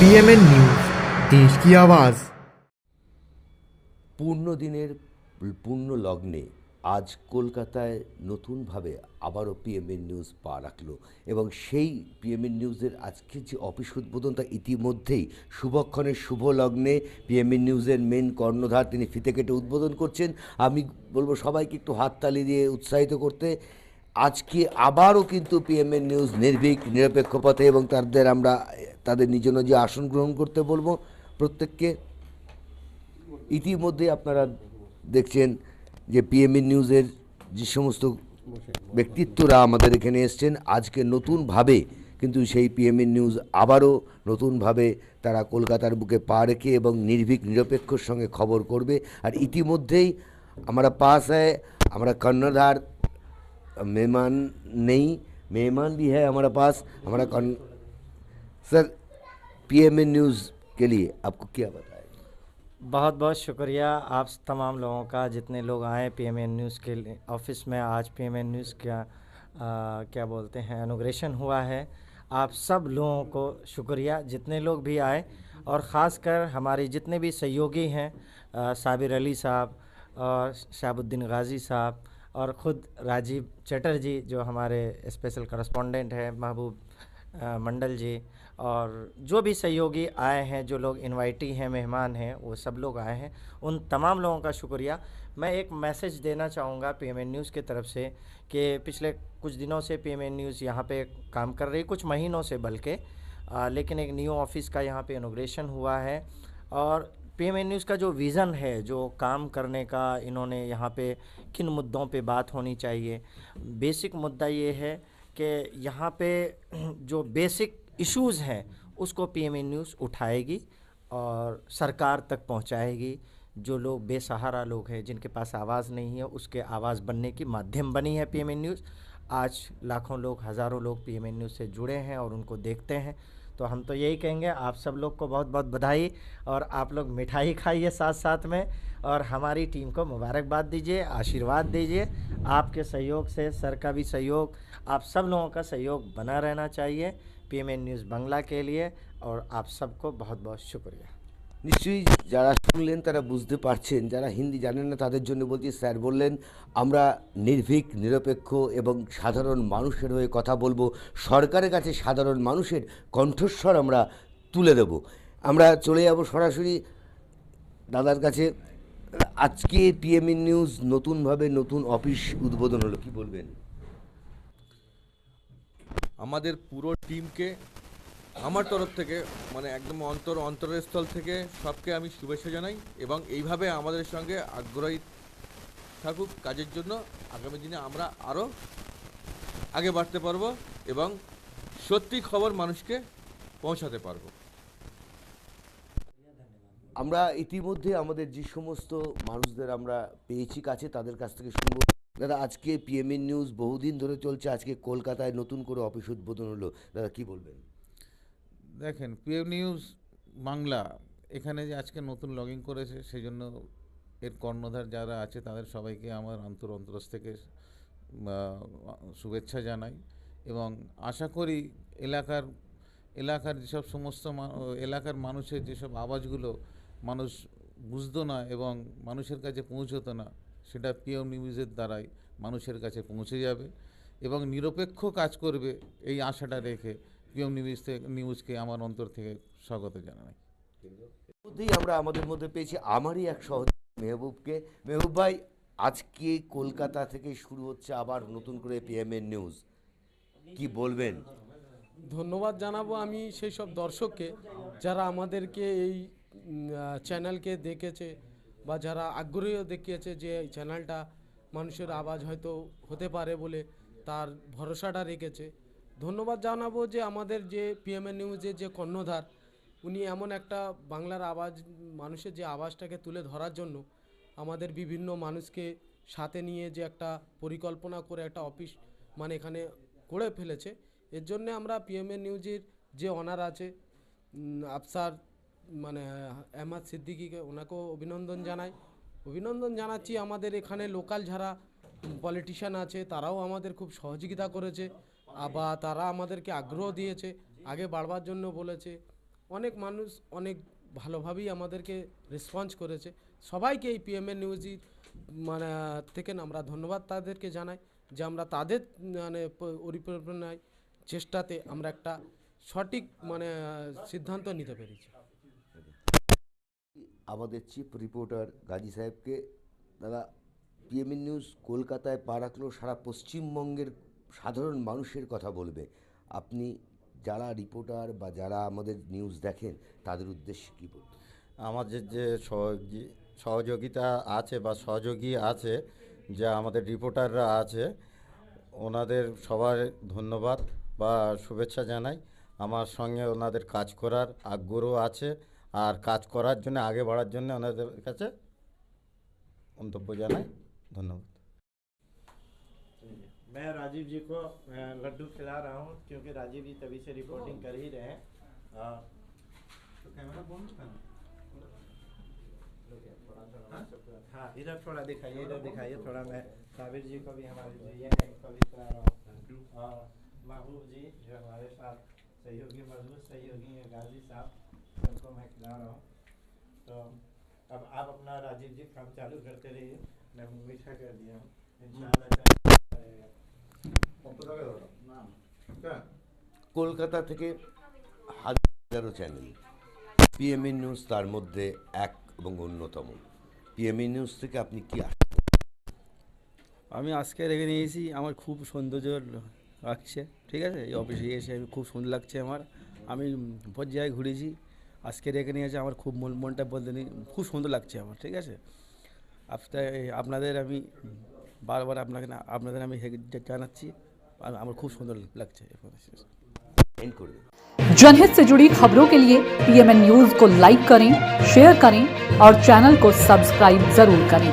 PMN news देश की आवाज़ পূর্ণ দিনের পূর্ণ লগ্নে আজ কলকাতায় নতুনভাবে আবারও পিএমএন নিউজ পা রাখলো এবং সেই পিএমএন নিউজের আজকের যে অফিস উদ্বোধন তা ইতিমধ্যেই শুভক্ষণের শুভ লগ্নে পিএমএন নিউজের মেন কর্ণধার তিনি ফিতে কেটে উদ্বোধন করছেন আমি বলবো সবাইকে একটু হাততালি দিয়ে উৎসাহিত করতে আজকে আবারও কিন্তু পিএমএন নিউজ নির্ভীক, নিরপেক্ষ পথে এবং তাদের আমরা, তাদের নিজ নিজ আসন গ্রহণ করতে বলব। প্রত্যেককে ইতিমধ্যে আপনারা দেখছেন যে পিএমএন নিউজের যে সমস্ত ব্যক্তিত্বরা আমাদের এখানে এসছেন, আজকে নতুনভাবে কিন্তু সেই পিএমএন নিউজ আবারও নতুনভাবে তারা কলকাতার বুকে পা রেখে এবং নির্ভীক, নিরপেক্ষর সঙ্গে খবর করবে। আর ইতিমধ্যেই আমরা পাশে হয় আমরা কর্ণধার मेहमान नहीं मेहमान भी है हमारे पास हमारा कौन? सर पीएमए न्यूज़ के लिए आपको क्या बताएँ? बहुत बहुत शुक्रिया आप तमाम लोगों का जितने लोग आए पी एम एन न्यूज़ के ऑफ़िस में आज पी एम एन न्यूज़ का आ, क्या बोलते हैं अनुग्रेशन हुआ है। आप सब लोगों को शुक्रिया जितने लोग भी आए और ख़ासकर हमारे जितने भी सहयोगी हैं साबिर अली साहब और शाहबुद्दीन गाज़ी साहब और ख़ुद राजीव चटर्जी, जो हमारे स्पेशल करस्पॉन्डेंट हैं, महबूब मंडल जी, और जो भी सहयोगी आए हैं, जो लोग इनवाइटी हैं, मेहमान हैं, वो सब लोग आए हैं, उन तमाम लोगों का शुक्रिया। मैं एक मैसेज देना चाहूँगा पीएमएन न्यूज़ की तरफ़ से कि पिछले कुछ दिनों से पीएमएन न्यूज़ यहाँ पे काम कर रही, कुछ महीनों से बल्कि लेकिन एक न्यू ऑफ़िस का यहाँ पे इनोग्रेशन हुआ है। और पीएमएन न्यूज़ का जो विज़न है, जो काम करने का इन्होंने यहाँ पे किन मुद्दों पे बात होनी चाहिए? बेसिक मुद्दा ये है कि यहाँ पे जो बेसिक इश्यूज़ हैं, उसको पीएमएन न्यूज़ उठाएगी और सरकार तक पहुँचाएगी। जो लोग बेसहारा लोग हैं, जिनके पास आवाज़ नहीं है, उसके आवाज़ बनने की माध्यम बनी है पीएमएन न्यूज़ आज लाखों लोग, हज़ारों लोग पीएमएन न्यूज़ से जुड़े हैं और उनको देखते हैं। तो हम तो यही कहेंगे, आप सब लोग को बहुत बहुत बधाई और आप लोग मिठाई खाइए साथ साथ में और हमारी टीम को मुबारकबाद दीजिए, आशीर्वाद दीजिए। आपके सहयोग से, सर का भी सहयोग, आप सब लोगों का सहयोग बना रहना चाहिए। पीएमएन न्यूज़ बंगला के लिए और आप सबको बहुत बहुत शुक्रिया। নিশ্চয়ই যারা শুনলেন, তারা বুঝতে পারছেন, যারা হিন্দি জানেন না, তাদের জন্য বলছি, স্যার বললেন, আমরা নির্ভীক, নিরপেক্ষ এবং সাধারণ মানুষের হয়ে কথা বলব। সরকারের কাছে সাধারণ মানুষের কণ্ঠস্বর আমরা তুলে দেব। আমরা চলে যাব সরাসরি দাদার কাছে। আজকে পিএমই নিউজ নতুনভাবে নতুন অফিস উদ্বোধন হলো, কি বলবেন? আমাদের পুরো টিমকে আমার তরফ থেকে মানে একদম অন্তর, অন্তরস্থল থেকে সবকে আমি শুভেচ্ছা জানাই এবং এইভাবে আমাদের সঙ্গে আগ্রহী থাকুক কাজের জন্য। আগামী দিনে আমরা আরও আগে বাড়তে পারব এবং সত্যি খবর মানুষকে পৌঁছাতে পারব। আমরা ইতিমধ্যে আমাদের যে সমস্ত মানুষদের আমরা পেয়েছি কাছে, তাদের কাছ থেকে শুনব। দাদা, আজকে পিএমএ নিউজ বহুদিন ধরে চলছে, আজকে কলকাতায় নতুন করে অফিস উদ্বোধন হলো। দাদা, কি বলবেন? দেখেন পিএম নিউজ বাংলা, এখানে যে আজকে নতুন লগ ইন করেছে সেই জন্য এর কর্ণধার যারা আছে, তাদের সবাইকে আমার অন্তর অন্তরস থেকে শুভেচ্ছা জানাই। এবং আশা করি এলাকার এলাকার যেসব সমস্ত এলাকার মানুষের যেসব আওয়াজগুলো মানুষ বুঝতো না এবং মানুষের কাছে পৌঁছতো না, সেটা পিএম নিউজের দ্বারাই মানুষের কাছে পৌঁছে যাবে এবং নিরপেক্ষ কাজ করবে, এই আশাটা রেখে পিএম নিউজ থেকে নিউজকে আমার অন্তর থেকে স্বাগত জানাই। মধ্যেই আমরা আমাদের মধ্যে পেয়েছি আমারই এক সহযোগী মেহবুবকে। মেহবুব ভাই আজকে কলকাতা থেকে শুরু হচ্ছে আবার নতুন করে পিএমএ নিউজ কি বলবেন? ধন্যবাদ জানাব আমি সেই সব দর্শককে যারা আমাদেরকে এই চ্যানেলকে দেখেছে বা যারা আগ্রহী দেখিয়েছে যে এই চ্যানেলটা মানুষের আওয়াজ হয়তো হতে পারে বলে তার ভরসাটা রেখেছে। ধন্যবাদ জানাব যে আমাদের যে পিএমএ নিউজের যে কর্ণধার, উনি এমন একটা বাংলার আওয়াজ, মানুষের যে আওয়াজটাকে তুলে ধরার জন্য আমাদের বিভিন্ন মানুষকে সাথে নিয়ে যে একটা পরিকল্পনা করে একটা অফিস মানে এখানে করে ফেলেছে। এর জন্য আমরা পিএমএ নিউজের যে অনার আছে আফসার মানে আহমাদ সিদ্দিকিকে ওনাকেও অভিনন্দন জানাই। অভিনন্দন জানাচ্ছি আমাদের এখানে লোকাল যারা পলিটিশিয়ান আছে, তারাও আমাদের খুব সহযোগিতা করেছে। আবার তারা আমাদেরকে আগ্রহ দিয়েছে, আগে বাড়বার জন্য বলেছে। অনেক মানুষ অনেক ভালোভাবেই আমাদেরকে রেসপন্স করেছে। সবাইকে এই পিএমএ নিউজই মানে থেকে আমরা ধন্যবাদ তাদেরকে জানাই যে আমরা তাদের মানে পরিকল্পনায় চেষ্টাতে আমরা একটা সঠিক মানে সিদ্ধান্ত নিতে পেরেছি। আমাদের চিফ রিপোর্টার গাজী সাহেবকে, দাদা পিএমএন নিউজ কলকাতায় পা রাখলেও সারা পশ্চিমবঙ্গের সাধারণ মানুষের কথা বলবে। আপনি যারা রিপোর্টার বা যারা আমাদের নিউজ দেখেন, তাদের উদ্দেশ্যে কী বলবেন? আমাদের যে সহযোগী, সহযোগিতা আছে বা সহযোগী আছে, যে আমাদের রিপোর্টাররা আছে, ওনাদের সবার ধন্যবাদ বা শুভেচ্ছা জানাই। আমার সঙ্গে ওনাদের কাজ করার আগ্রহ আছে, আর কাজ করার জন্য, আগে বাড়ার জন্য ওনাদের কাছে মন্তব্য জানাই। ধন্যবাদ। मैं राजीव जी को लड्डू खिला रहा हूँ क्योंकि राजीव जी तभी से रिपोर्टिंग कर ही रहे हैं। तो कैमरा बंद हाँ? इधर थोड़ा दिखाइए इधर दिखाइए थोड़ा मैं साबिर जी को भी हमारे जो ये है भी खिला रहा हूँ। और महबूब जी जो हमारे साथ सहयोगी मज़बूत सहयोगी हैं गाजी साहब उनको मैं खिला रहा हूँ। तो अब आप अपना राजीव जी काम चालू करते रहिए। मैं मीठा कर दिया हूँ। इंशाल्लाह रहेगा কলকাতা থেকে হাজারো চ্যানেল পিএমএন নিউজ তার মধ্যে এক এবং অন্যতম। পিএমএন নিউজ থেকে আপনি কি আমি আজকে রেখে নিয়েছি, আমার খুব সৌন্দর্য লাগছে, ঠিক আছে? এই অফিসে এসে আমি খুব সুন্দর লাগছে আমার। আমি জায়গায় ঘুরেছি, আজকে রেখে নিয়েছে, আমার খুব মন মনটা বলতে নেই খুব সুন্দর লাগছে আমার, ঠিক আছে? আপনাদের আমি বারবার আপনাকে না আপনাদের আমি হে- জানাচ্ছি আর আমার খুব সুন্দর লাগছে এন্ড করে দেবেন जनहित से जुड़ी खबरों के लिए पीएमएन न्यूज को लाइक करें शेयर करें और चैनल को सब्सक्राइब जरूर करें